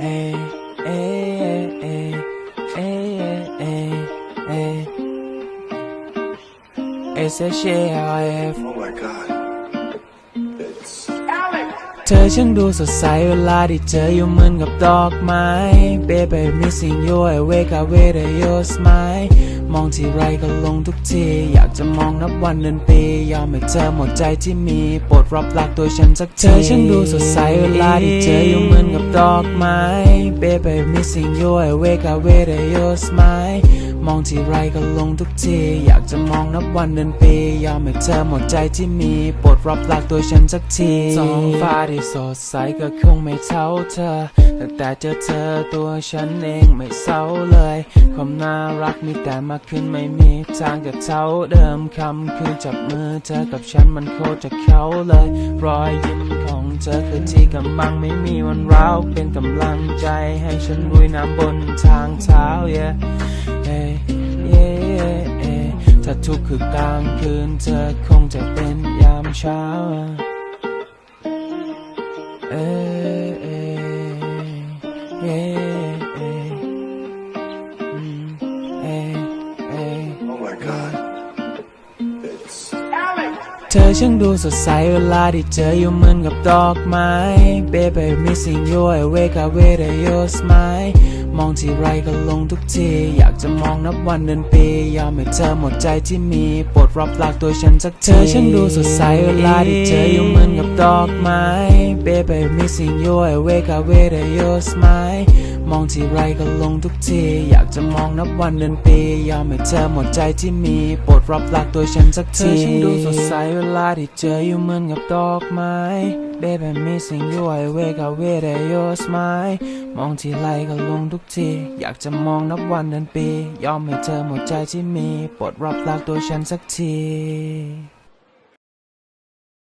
เอเอเอเอเอเอ S H A I F Oh my god. It's เธอช่างดูสดใสเวลาที่เจออยู่เหมือนกับดอกไม้ Baby missing you I wake up with your smile มองที่ไรก็ลงทุกที อยากจะมองนับวันเดือนปี ยอมให้เธอหมดใจที่มีโปรดรับรักตัวฉันสักทีเธอช่างดูสดใสเวลาที่เจออยู่เหมือนกับดอกไม้ Baby missing you I wake up with your smile มองที่ไรก็ลงทุกที อยากจะมองนับวันเดือนปี ยอมให้เธอหมดใจที่มีโปรดรับรักตัวฉันสักทีท้องฟ้าที่สดใสก็คงไม่เท่าเธอตั้งแต่เจอเธอตัวฉันเองไม่เศร้าเลย ความน่ารักมีแต่มากขึ้นไม่มีทางจะเท่าเดิมคำคือจับมือเธอกับฉันมันโคตรจะเข้าเลย รอยยิ้มของเธอคือที่กำบังไม่มีวันร้าวเป็นกำลังใจให้ฉันลุยน้ำบนทางเท้า yeah เอ้ยเย่เอ้ยถ้าทุกคือกลางคืนเธอคงจะเป็นยามเช้า เอ้ เธอช่างดูสดใสเวลาที่เจออยู่เหมือนกับดอกไม้ Baby missing you I wake up with your smile มองทีไรก็ลงทุกที อยากจะมองนับวันเดือนปี ยอมให้เธอหมดใจที่มีโปรดรับรักตัวฉันสักทีเธอช่างดูสดใสเวลาที่เจออยู่เหมือนกับดอกไม้ Baby missing you I wake up with your smile มองที่ไรก็ลงทุกที อยากจะมองนับวันเดือนปี ยอมให้เธอหมดใจที่มีโปรดรับรักตัวฉันสักที เธอช่างดูสดใสเวลาที่เจออยู่เหมือนกับดอกไม้ Baby missing you I wake up with your smile มองที่ไรก็ลงทุกที อยากจะมองนับวันเดือนปี ยอมให้เธอหมดใจที่มีโปรดรับรักตัวฉันสักที